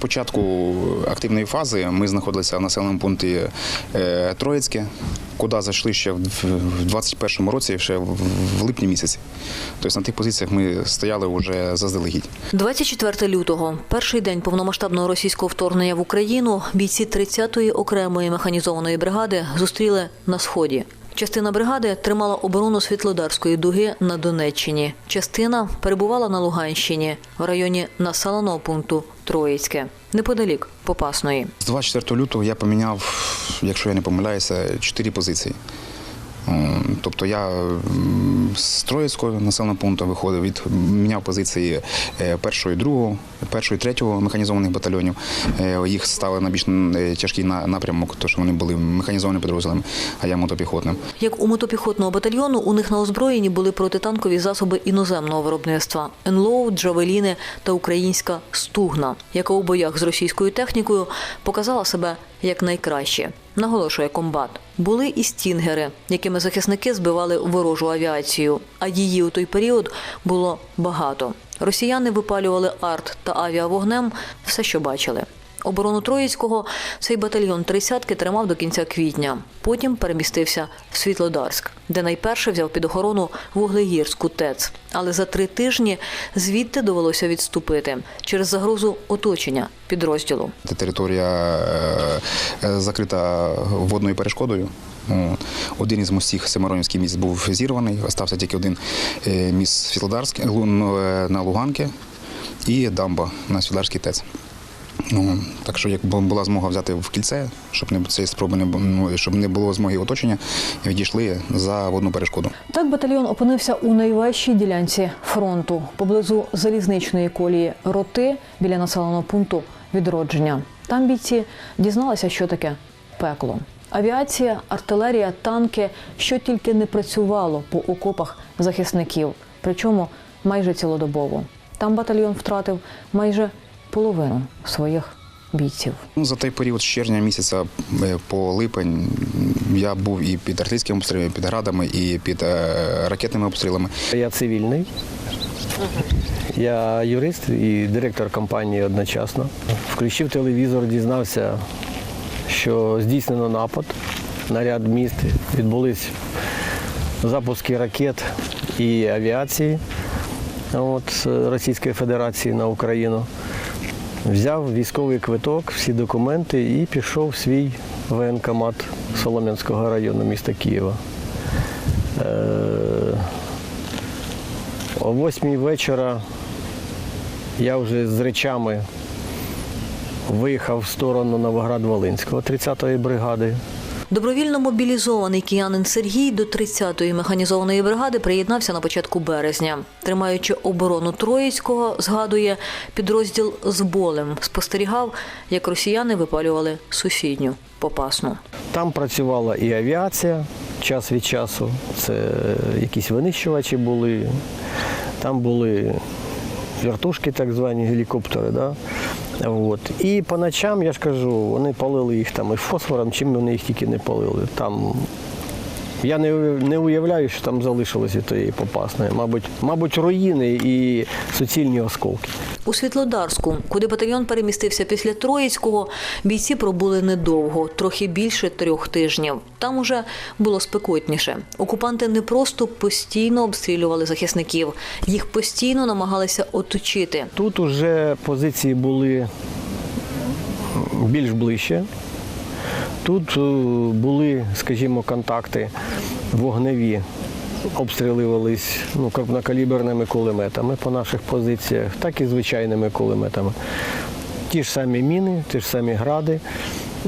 початку активної фази ми знаходилися в населеному пункті е, Троїцьке, куди зайшли ще в 2021 році, ще в липні місяці. Тобто на тих позиціях ми стояли вже заздалегідь. 24 лютого, перший день повномасштабного російського вторгнення в Україну, бійці 30-ї окремої механізованої бригади зустріли на сході. Частина бригади тримала оборону Світлодарської дуги на Донеччині. Частина перебувала на Луганщині в районі населеного пункту Троїцьке, неподалік Попасної. З 24 лютого я поміняв, якщо я не помиляюся, чотири позиції. М, Тобто я з Троїцького населеного пункту виходив від міняв позиції е, першого і другого, першого і третього механізованих батальйонів. Е, Їх стали на більш е, тяжкий на- напрямок, тому що вони були механізованими підрозділами, а я мотопіхотним. Як у мотопіхотного батальйону, у них на озброєнні були протитанкові засоби іноземного виробництва НЛОУ, Джавеліни та українська стугна, яка у боях з російською технікою показала себе як найкраще. Наголошує комбат. Були і стінгери, якими захисники збивали ворожу авіацію. А її у той період було багато. Росіяни випалювали арт та авіавогнем все, що бачили. Оборону Троїцького цей батальйон тридцятки тримав до кінця квітня. Потім перемістився в Світлодарськ, де найперше взяв під охорону Вуглегірську ТЕЦ. Але за три тижні звідти довелося відступити через загрозу оточення підрозділу. Територія е, е, закрита водною перешкодою. Один із мостів Семиронівський міст був зірваний, остався тільки один е, міст Світлодарський Лу- ну, на Луганки і дамба на Світлодарський ТЕЦ. Ну, так що як була змога взяти в кільце, щоб не цієї спроби не ну, щоб не було змоги оточення, відійшли за водну перешкоду. Так батальйон опинився у найважчій ділянці фронту поблизу залізничної колії роти біля населеного пункту відродження. Там бійці дізналися, що таке пекло. Авіація, артилерія, танки, що тільки не працювало по окопах захисників, причому майже цілодобово. Там батальйон втратив майже половину своїх бійців. Ну, за той період з червня місяця е, по липень я був і під артилерійськими обстрілами, і під градами, і під е, ракетними обстрілами. Я цивільний. Я юрист і директор компанії одночасно. Включив телевізор, дізнався, що здійснено напад на ряд міст. Відбулись запуски ракет і авіації от, Російської Федерації на Україну. Взяв військовий квиток, всі документи і пішов в свій воєнкомат Солом'янського району міста Києва. Е, о восьмій вечора я вже з речами виїхав в сторону Новоград-Волинського 30-ї бригади. Добровільно мобілізований киянин Сергій до 30-ї механізованої бригади приєднався на початку березня. Тримаючи оборону Троїцького, згадує, підрозділ з болем спостерігав, як росіяни випалювали сусідню попасну. Там працювала і авіація час від часу. Це якісь винищувачі були, там були вертушки, так звані гелікоптери. Да? От. І по ночам, я ж кажу, вони палили їх там і фосфором, чим вони їх тільки не палили. Там я не, не уявляю, що там залишилося тієї попасної. Мабуть, мабуть, руїни і суцільні осколки. У Світлодарську, куди батальйон перемістився після Троїцького, бійці пробули недовго, трохи більше трьох тижнів. Там уже було спекотніше. Окупанти не просто постійно обстрілювали захисників, їх постійно намагалися оточити. Тут уже позиції були більш ближче. Тут е, були, скажімо, контакти вогневі, обстрілювались ну, крупнокаліберними кулеметами по наших позиціях, так і звичайними кулеметами. Ті ж самі міни, ті ж самі гради,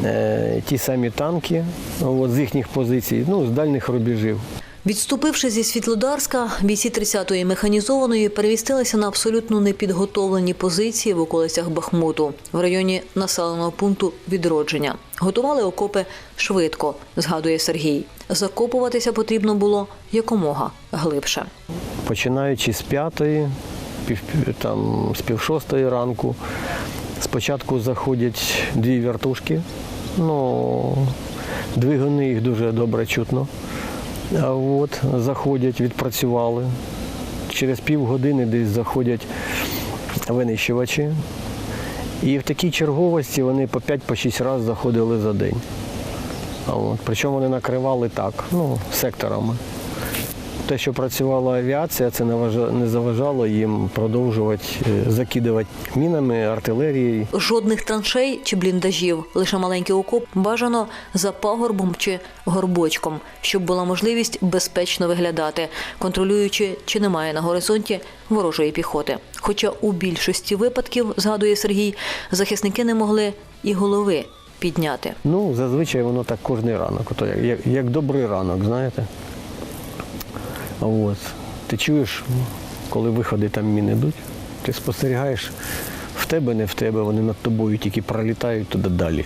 е, ті самі танки от, з їхніх позицій, ну, з дальніх рубежів. Відступивши зі Світлодарська, бійці 30-ї механізованої перемістилися на абсолютно непідготовлені позиції в околицях Бахмуту в районі населеного пункту відродження. Готували окопи швидко, згадує Сергій. Закопуватися потрібно було якомога глибше. починаючи з п'ятої, там, з пів шостої ранку. Спочатку заходять дві вертушки, ну, двигуни їх дуже добре чутно. От, заходять, відпрацювали. Через півгодини десь заходять винищувачі. І в такій черговості вони по 5-6 разів заходили за день. От. Причому вони накривали так, ну, секторами. Те, що працювала авіація, це не заважало їм продовжувати е, закидувати мінами, артилерією. Жодних траншей чи бліндажів, лише маленький окоп, бажано за пагорбом чи горбочком, щоб була можливість безпечно виглядати, контролюючи, чи немає на горизонті ворожої піхоти. Хоча у більшості випадків, згадує Сергій, захисники не могли і голови підняти. Ну, зазвичай воно так кожний ранок, як, як добрий ранок, знаєте. От. Ти чуєш, коли виходи там міни йдуть, ти спостерігаєш, в тебе, не в тебе, вони над тобою тільки пролітають туди далі.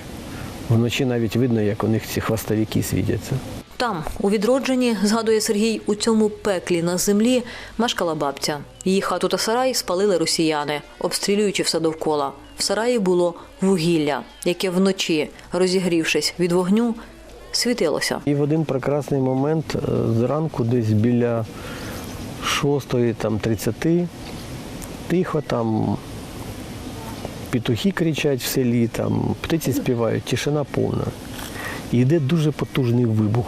Вночі навіть видно, як у них ці хвостовики світяться. Там, у відродженні, згадує Сергій, у цьому пеклі на землі мешкала бабця. Її хату та сарай спалили росіяни, обстрілюючи все довкола. В сараї було вугілля, яке вночі, розігрівшись від вогню, світилося. І в один прекрасний момент е, зранку, десь біля 6 там, 30, тихо там петухи кричать в селі, там, птиці співають, тишина повна. І йде дуже потужний вибух.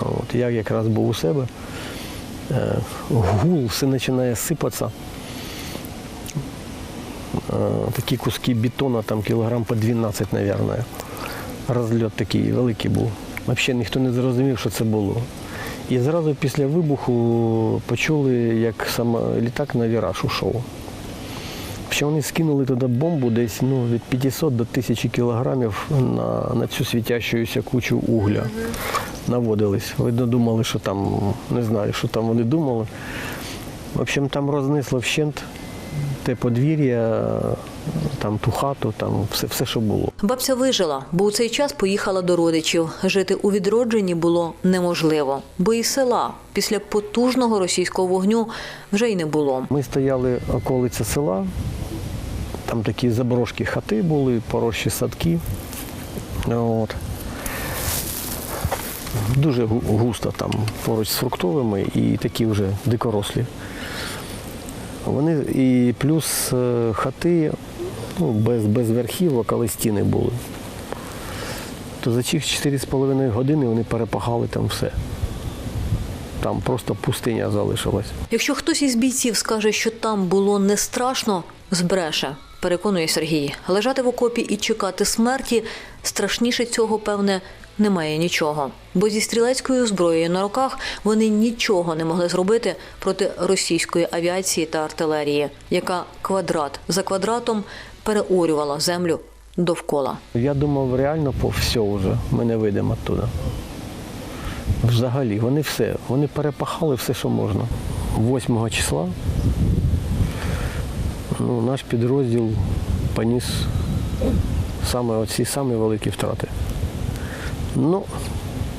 От, я якраз був у себе. Е, Гул, все починає сипатися. Е, Такі куски бетону, там кілограм по 12, мабуть. Розльот такий великий був. Взагалі ніхто не зрозумів, що це було. І зразу після вибуху почули, як саме літак на віраж ушов. Ще вони скинули туди бомбу десь ну, від 500 до 1000 кілограмів на, на цю світящуюся кучу угля. Наводились. Видно, думали, що там, не знаю, що там вони думали. В общем, там рознесло вщент те подвір'я, там ту хату, там все, все, що було. Бабця вижила, бо у цей час поїхала до родичів. Жити у відродженні було неможливо, бо і села після потужного російського вогню вже й не було. Ми стояли околиця села, там такі заброшки хати були, порощі садки. От. Дуже густо там поруч з фруктовими і такі вже дикорослі. Вони і плюс е, хати ну, без, без верхівок, але стіни були. То за ці 4,5 години вони перепахали там все. Там просто пустиня залишилась. Якщо хтось із бійців скаже, що там було не страшно, збреше. Переконує Сергій. Лежати в окопі і чекати смерті страшніше цього, певне, немає нічого. Бо зі стрілецькою зброєю на руках вони нічого не могли зробити проти російської авіації та артилерії, яка квадрат за квадратом переорювала землю довкола. Я думав, реально по все вже ми не вийдемо оттуда. Взагалі, вони все, вони перепахали все, що можна. 8 числа ну, наш підрозділ поніс саме оці самі великі втрати. Ну,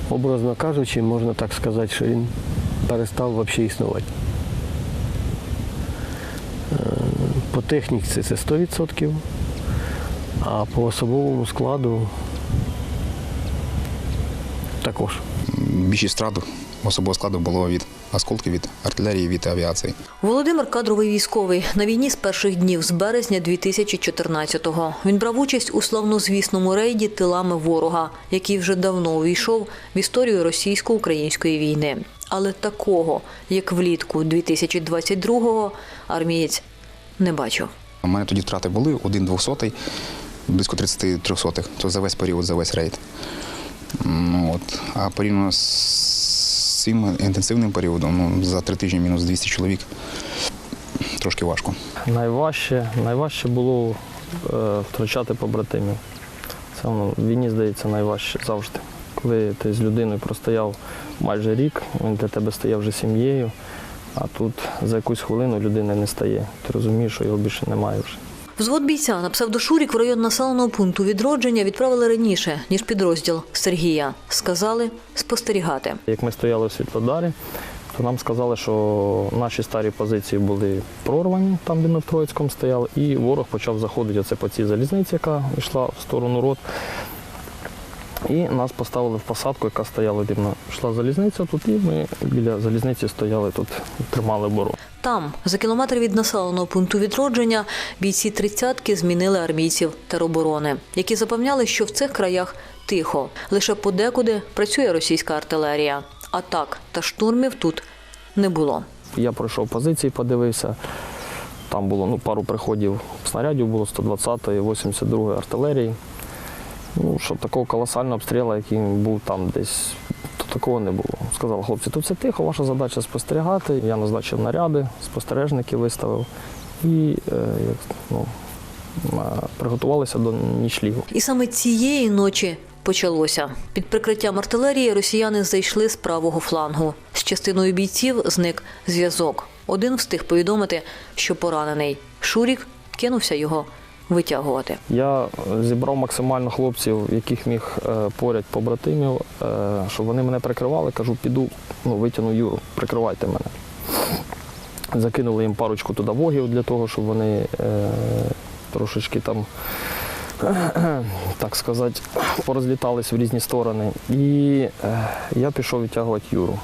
образно кажучи, можна так сказати, що він перестав взагалі існувати. Е, По техніці це 100%. А по особовому складу також. Більшість втрат особового складу було від осколків від артилерії, від авіації. Володимир кадровий військовий на війні з перших днів з березня 2014-го. Він брав участь у славнозвісному рейді тилами ворога, який вже давно увійшов в історію російсько-української війни. Але такого, як влітку 2022-го, армієць не бачив. У мене тоді втрати були один двохсотий, близько 30 трьохсотих. То за весь період, за весь рейд. Ну, от. А порівняно з цим інтенсивним періодом, ну, за три тижні мінус 200 чоловік, трошки важко. Найважче, найважче було е, втрачати побратимів. Це в війні здається найважче завжди. Коли ти з людиною простояв майже рік, він для тебе стає вже сім'єю, а тут за якусь хвилину людина не стає. Ти розумієш, що його більше немає вже. Взвод бійця на псевдошурік в район населеного пункту відродження відправили раніше, ніж підрозділ Сергія. Сказали спостерігати. Як ми стояли в Світлодарі, то нам сказали, що наші старі позиції були прорвані, там, де ми в Троїцькому стояли, і ворог почав заходити оце по цій залізниці, яка йшла в сторону рот. І нас поставили в посадку, яка стояла рівно. Йшла залізниця тут, і ми біля залізниці стояли тут, тримали оборону. Там, за кілометр від населеного пункту відродження, бійці тридцятки змінили армійців тероборони, які запевняли, що в цих краях тихо. Лише подекуди працює російська артилерія. Атак та штурмів тут не було. Я пройшов позиції, подивився. Там було ну, пару приходів снарядів, було 120-ї, 82-ї артилерії. Ну, щоб такого колосального обстрілу, який був там десь, то такого не було. Сказали, хлопці, тут все тихо, ваша задача спостерігати. Я назначив наряди, спостережники виставив і е, ну, е, приготувалися до нічлігу. І саме цієї ночі почалося. Під прикриттям артилерії росіяни зайшли з правого флангу. З частиною бійців зник зв'язок. Один встиг повідомити, що поранений. Шурік кинувся його витягувати. Я зібрав максимально хлопців, яких міг е, поряд побратимів, е, щоб вони мене прикривали. Кажу, піду, ну, витягну Юру, прикривайте мене. Закинули їм парочку туди вогів для того, щоб вони е, трошечки там, так сказати, порозлітались в різні сторони. І е, я пішов відтягувати Юру.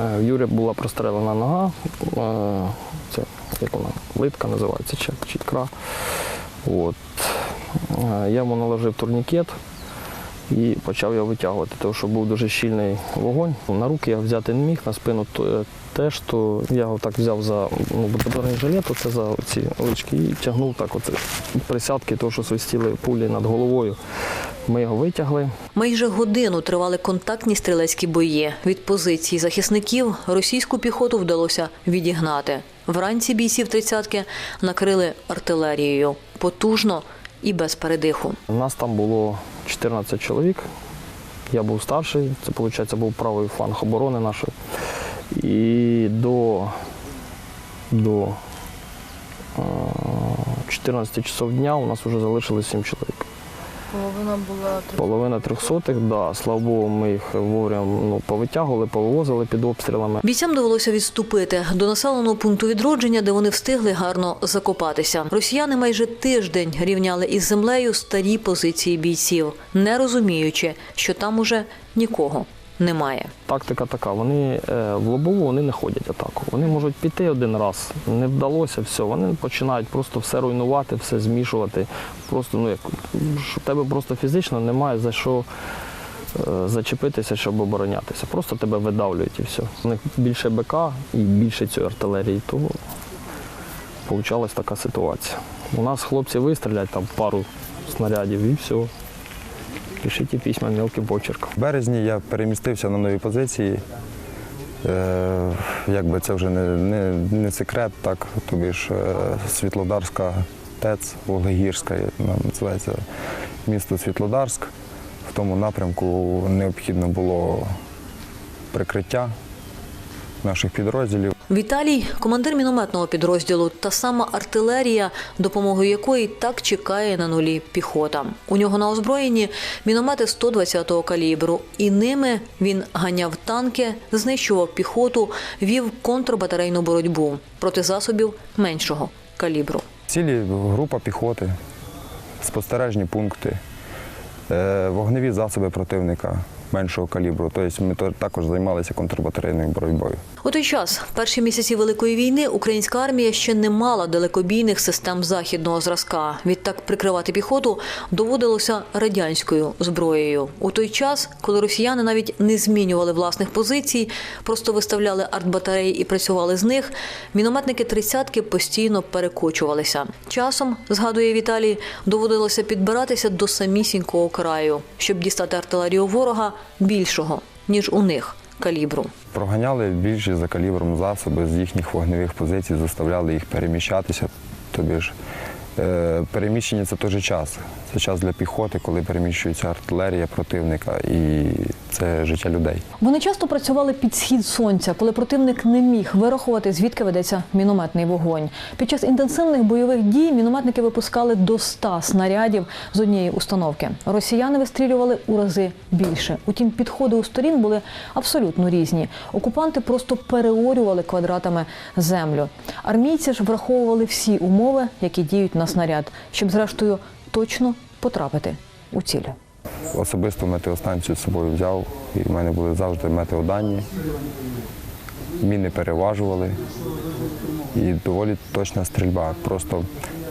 Е, В Юрі була прострелена нога, е, це як вона, литка називається, чи, чи ікра. От. Е, Я йому наложив турнікет і почав його витягувати, тому що був дуже щільний вогонь. На руки я взяти не міг, на спину е, теж, то я його так взяв за ну, бронежилет, жилет, оце за ці лички, і тягнув так от присядки, того, що свистіли пулі над головою. Ми його витягли. Майже годину тривали контактні стрілецькі бої. Від позицій захисників російську піхоту вдалося відігнати. Вранці бійців тридцятки накрили артилерією потужно і без передиху. У нас там було 14 чоловік. Я був старший, це виходить був правий фланг оборони нашої. І до, до е, 14 часов дня у нас вже залишилось 7 чоловік. Половина була Половина трьохсотих, да, слава Богу, ми їх вовремя ну, повитягували, повивозили під обстрілами. Бійцям довелося відступити до населеного пункту відродження, де вони встигли гарно закопатися. Росіяни майже тиждень рівняли із землею старі позиції бійців, не розуміючи, що там уже нікого немає. Тактика така, вони е, в лобову вони не ходять атаку. Вони можуть піти один раз, не вдалося все. Вони починають просто все руйнувати, все змішувати. Просто ну як в тебе просто фізично немає за що е, зачепитися, щоб оборонятися. Просто тебе видавлюють і все. У них більше БК і більше цієї артилерії, то вийшла така ситуація. У нас хлопці вистрілять там пару снарядів і все. Пишіть письма мелким почерком. В березні я перемістився на нові позиції. Е, якби це вже не, не, не секрет, так, тобі ж е, Світлодарська ТЕЦ, Волгогірська, називається місто Світлодарськ. В тому напрямку необхідно було прикриття наших підрозділів. Віталій командир мінометного підрозділу, та сама артилерія, допомогою якої так чекає на нулі піхота. У нього на озброєнні міномети 120-го калібру, і ними він ганяв танки, знищував піхоту, вів контрбатарейну боротьбу проти засобів меншого калібру. Цілі група піхоти, спостережні пункти, е, вогневі засоби противника меншого калібру. Тобто ми також займалися контрбатарейною боротьбою. У той час, в перші місяці Великої війни, українська армія ще не мала далекобійних систем західного зразка. Відтак прикривати піхоту доводилося радянською зброєю. У той час, коли росіяни навіть не змінювали власних позицій, просто виставляли артбатареї і працювали з них, мінометники тридцятки постійно перекочувалися. Часом, згадує Віталій, доводилося підбиратися до самісінького краю, щоб дістати артилерію ворога більшого ніж у них калібру. Проганяли більші за калібром засоби з їхніх вогневих позицій, заставляли їх переміщатися. Тобі ж переміщення це теж час. Це час для піхоти, коли переміщується артилерія противника, і це життя людей. Вони часто працювали під схід сонця, коли противник не міг вирахувати, звідки ведеться мінометний вогонь. Під час інтенсивних бойових дій мінометники випускали до 100 снарядів з однієї установки. Росіяни вистрілювали у рази більше. Утім, підходи у сторін були абсолютно різні. Окупанти просто переорювали квадратами землю. Армійці ж враховували всі умови, які діють на снаряд, щоб зрештою точно потрапити у ціль. особисту метеостанцію з собою взяв, і в мене були завжди метеодані. Міни переважували і доволі точна стрільба. Просто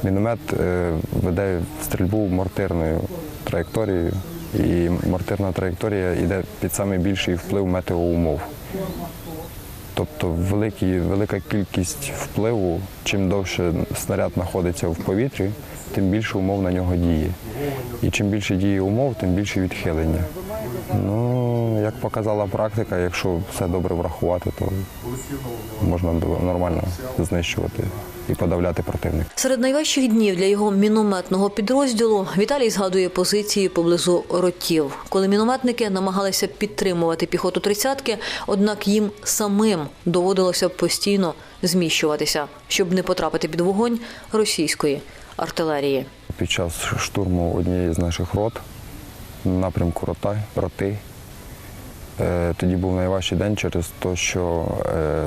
міномет е, веде стрільбу мортирною траєкторією, і мортирна траєкторія йде під найбільший вплив метеоумов. Тобто великі, велика кількість впливу, чим довше снаряд знаходиться в повітрі, тим більше умов на нього діє. І чим більше діє умов, тим більше відхилення. Ну, як показала практика, якщо все добре врахувати, то можна нормально знищувати і подавляти противника. Серед найважчих днів для його мінометного підрозділу Віталій згадує позиції поблизу ротів, коли мінометники намагалися підтримувати піхоту тридцятки, однак їм самим доводилося постійно зміщуватися, щоб не потрапити під вогонь російської артилерії. Під час штурму однієї з наших рот напрямку рота, роти. Е, Тоді був найважчий день через те, що е,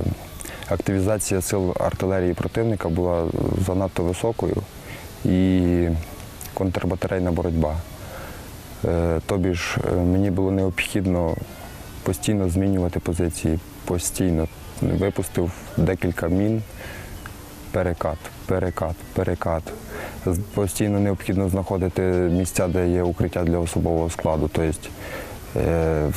активізація сил артилерії противника була занадто високою і контрбатарейна боротьба. Е, Тобі ж мені було необхідно постійно змінювати позиції, постійно. Випустив декілька мін, перекат, перекат, перекат. Постійно необхідно знаходити місця, де є укриття для особового складу. Тобто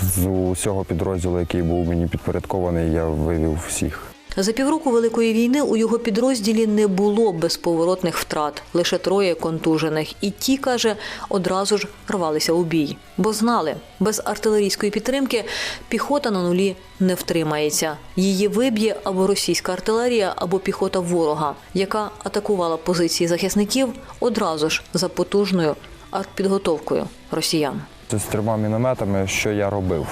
з усього підрозділу, який був мені підпорядкований, я вивів всіх. За півроку Великої війни у його підрозділі не було безповоротних втрат, лише троє контужених. І ті, каже, одразу ж рвалися у бій. Бо знали, без артилерійської підтримки піхота на нулі не втримається. Її виб'є або російська артилерія, або піхота ворога, яка атакувала позиції захисників одразу ж за потужною артпідготовкою росіян. З трьома мінометами, що я робив?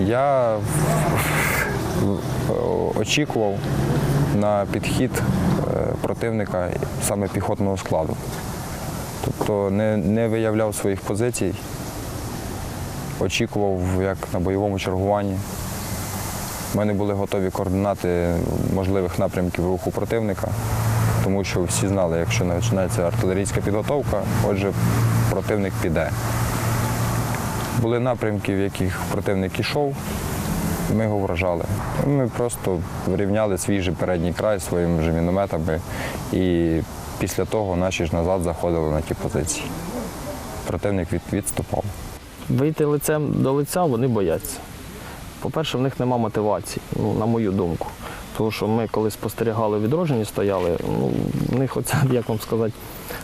Я очікував на підхід е, противника саме піхотного складу. Тобто не, не виявляв своїх позицій, очікував як на бойовому чергуванні. У мене були готові координати можливих напрямків руху противника, тому що всі знали, якщо починається артилерійська підготовка, отже, противник піде. Були напрямки, в яких противник ішов, ми його вражали. Ми просто врівняли свій же передній край своїми же мінометами і після того наші ж назад заходили на ті позиції. Противник відступав. Вийти лицем до лиця вони бояться. По-перше, в них нема мотивації, ну, на мою думку. Тому що ми, коли спостерігали відроджені, стояли, ну, в них оця, як вам сказати,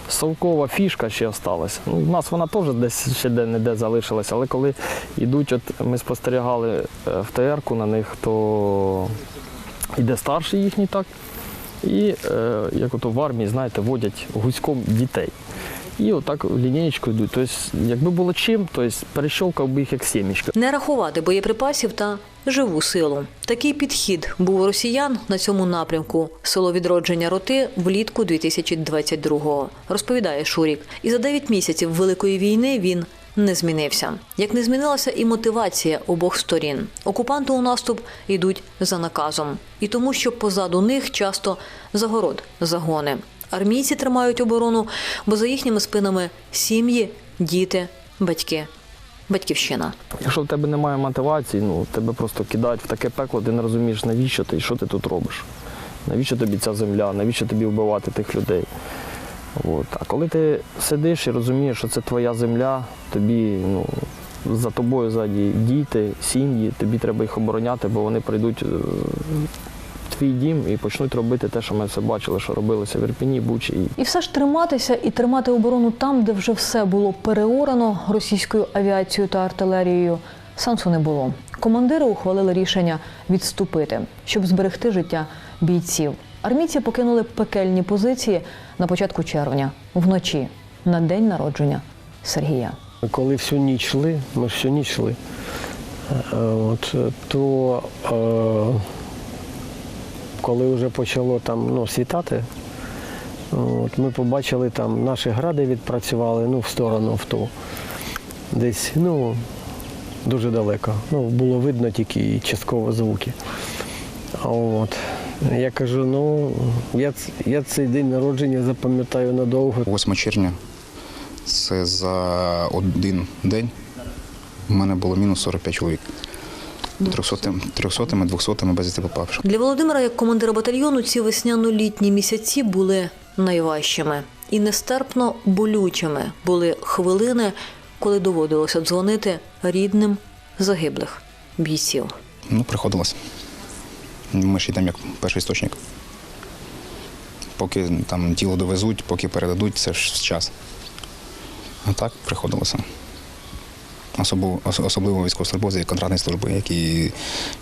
совкова фішка ще залишилася. Ну, у нас вона теж десь ще де-не-де залишилася, але коли йдуть, от ми спостерігали е, в ТР-ку на них, то йде старший їхній так. І е, як ото в армії, знаєте, водять гуськом дітей. І отак лінієчку йдуть. Тобто, якби було чим, то перещовкав би їх як сімечка. Не рахувати боєприпасів та живу силу. Такий підхід був росіян на цьому напрямку. Село відродження роти влітку 2022-го, розповідає Шурік. І за 9 місяців Великої війни він не змінився. Як не змінилася і мотивація обох сторін. Окупанти у наступ йдуть за наказом. І тому, що позаду них часто загород, загони. Армійці тримають оборону, бо за їхніми спинами сім'ї, діти, батьки, батьківщина. Якщо в тебе немає мотивації, ну тебе просто кидають в таке пекло, ти не розумієш, навіщо ти що ти тут робиш. Навіщо тобі ця земля, навіщо тобі вбивати тих людей? От. А коли ти сидиш і розумієш, що це твоя земля, тобі ну, за тобою ззаді діти, сім'ї, тобі треба їх обороняти, бо вони прийдуть в твій дім і почнуть робити те, що ми все бачили, що робилося в Ірпіні, Бучі. І І все ж триматися і тримати оборону там, де вже все було переорано російською авіацією та артилерією, сенсу не було. Командири ухвалили рішення відступити, щоб зберегти життя бійців. Армійці покинули пекельні позиції на початку червня, вночі, на день народження Сергія. Коли всю ніч йшли, ми всю ніч йшли, от, е, то е, коли вже почало там ну, світати, от, ми побачили там наші гради відпрацювали ну, в сторону в ту. Десь ну, дуже далеко. Ну, було видно тільки частково звуки. От. Я кажу, ну, я, я цей день народження запам'ятаю надовго. 8 червня Це за один день у мене було мінус 45 чоловік. 300, 300 200 безвісти попавши. Для Володимира, як командира батальйону, ці весняно-літні місяці були найважчими і нестерпно болючими були хвилини, коли доводилося дзвонити рідним загиблих бійців. Ну, приходилось. Ми ж йдемо як перший істочник. Поки там тіло довезуть, поки передадуть, це ж час. А так приходилося. Особливо, ос- особливо військовослужбовці контрактної служби, які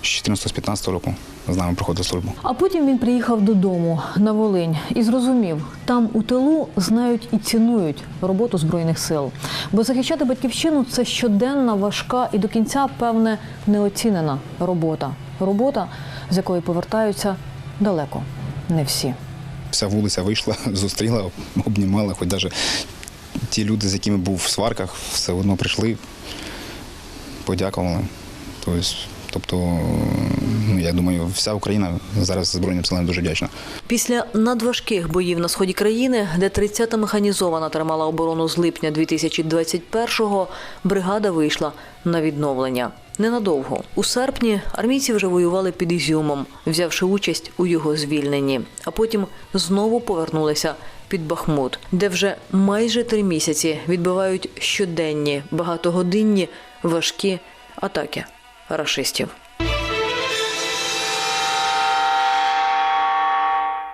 з 14-15 року з нами проходили службу. А потім він приїхав додому на Волинь і зрозумів, там у тилу знають і цінують роботу збройних сил. Бо захищати батьківщину це щоденна, важка і до кінця, певне, неоцінена робота. Робота, з якої повертаються далеко не всі. Вся вулиця вийшла, зустріла, обнімала, хоч навіть ті люди, з якими був в сварках, все одно прийшли, подякували. Тобто, тобто, ну, я думаю, вся Україна зараз Збройним силам дуже вдячна. Після надважких боїв на сході країни, де 30-та механізована тримала оборону з липня 2021-го, бригада вийшла на відновлення. Ненадовго. У серпні армійці вже воювали під Ізюмом, взявши участь у його звільненні. А потім знову повернулися під Бахмут, де вже майже три місяці відбивають щоденні багатогодинні важкі атаки рашистів.